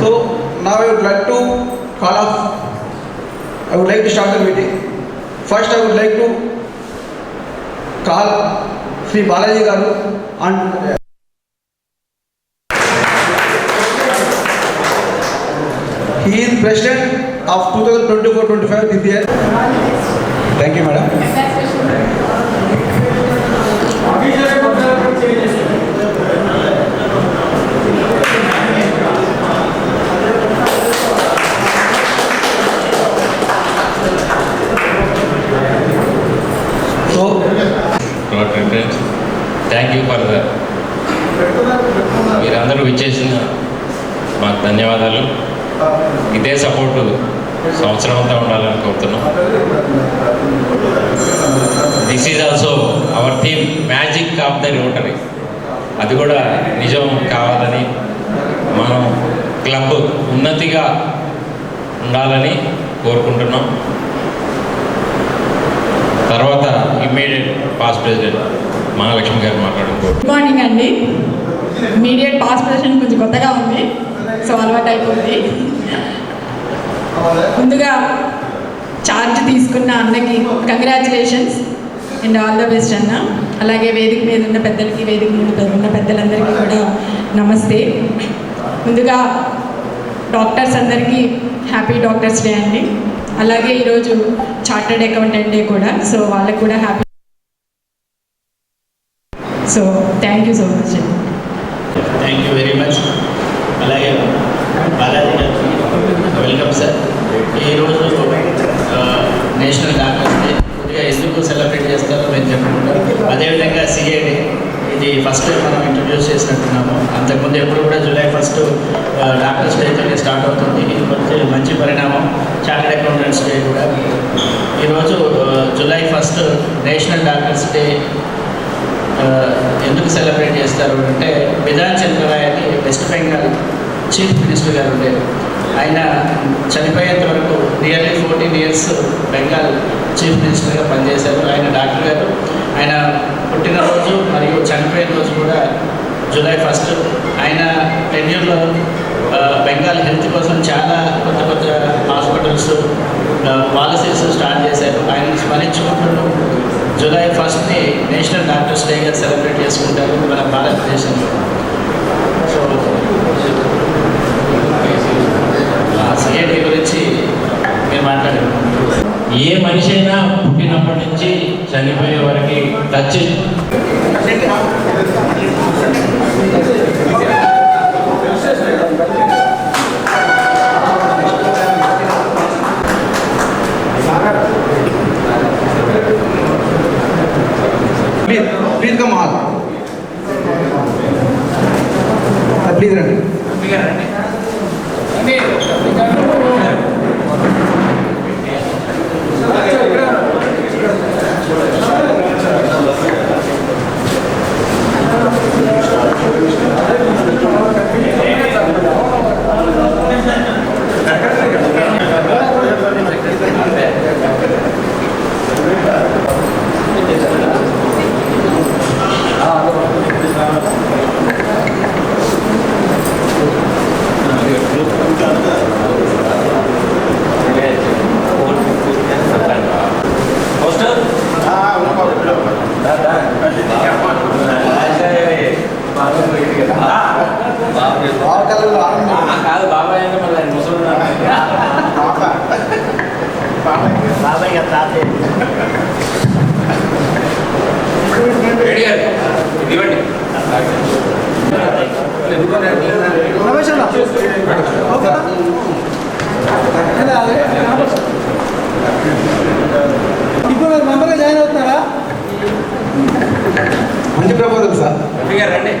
So now I would like to call off, I would like to start the meeting. First I would like to call Sri Balaji Garu and he is president of 2024-25 this year. Thank you, madam. Thank for the మీరందరూ విచ్చేసిన మాకు ధన్యవాదాలు. ఇదే support సంవత్సరం అంతా ఉండాలని కోరుతున్నాం. This is also our theme magic of the Rotary అది కూడా నిజం కావాలని మనం క్లబ్ ఉన్నతిగా ఉండాలని కోరుకుంటున్నాం. తర్వాత ఇమ్మీడియట్ పాస్ ప్రెసిడెంట్. మహాలక్ష్మి గారు మాట్లాడుకో గుడ్ మార్నింగ్ అండి. మీడియట్ పాస్ ప్రెసిడెంట్ కొంచెం కొత్తగా ఉంది. సో అలవాటు అయిపోయింది. ముందుగా ఛార్జ్ తీసుకున్న అన్నకి congratulations and all the best అన్న. అలాగే వేదిక మీద ఉన్న పెద్దలకి వేదిక మీద ఉన్న పెద్దలందరికీ కూడా నమస్తే. ముందుగా డాక్టర్స్ అందరికీ హ్యాపీ డాక్టర్స్ డే అండి. అలాగే ఈరోజు చార్టర్డ్ అకౌంటెంట్ డే కూడా. సో వాళ్ళకి కూడా happy so thank you so much అండి థ్యాంక్ యూ వెరీ మచ్ అలాగే బాలాజీ గారు వెల్కమ్ సార్ ఈరోజు నేషనల్ డాక్టర్స్ డే కొద్దిగా ఎందుకు సెలబ్రేట్ చేస్తారో మేము చెప్పుకుంటాం అదేవిధంగా సిఏడి ఇది ఫస్ట్ మనం ఇంట్రడ్యూస్ చేసినట్టున్నాము. అంతకుముందు ఎప్పుడు కూడా జూలై ఫస్ట్ డాక్టర్స్ డేతోనే స్టార్ట్ అవుతుంది. ఇది కొంచెం మంచి పరిణామం. చార్టెడ్ అకౌంటెంట్స్ డే కూడా. ఈరోజు July first national doctors day ఎందుకు సెలబ్రేట్ చేస్తారు అంటే విధాన్ బెంగాల్ చీఫ్ మినిస్టర్ గారు ఉండేది ఆయన చనిపోయేంత వరకు nearly fourteen years Bengal chief మినిస్టర్గా పనిచేశారు. ఆయన డాక్టర్ గారు. ఆయన పుట్టినరోజు మరియు చనిపోయిన రోజు కూడా జూలై ఫస్ట్. ఆయన టెన్యూర్లో బెంగాల్ హెల్త్ కోసం చాలా కొత్త కొత్త హాస్పిటల్స్ పాలసీస్ స్టార్ట్ చేశారు. ఆయన స్మరించుకుంటూ జూలై ఫస్ట్ని నేషనల్ డాక్టర్స్ డేగా సెలబ్రేట్ చేసుకుంటారు మన భారతదేశంలో. చనిపోయే వరకు touch please, please come all. Uh, Please ఇప్పుడు మీరు మెంబర్గా జాయిన్ అవుతున్నారా మంచి ప్రపోజల్ సార్ రండి.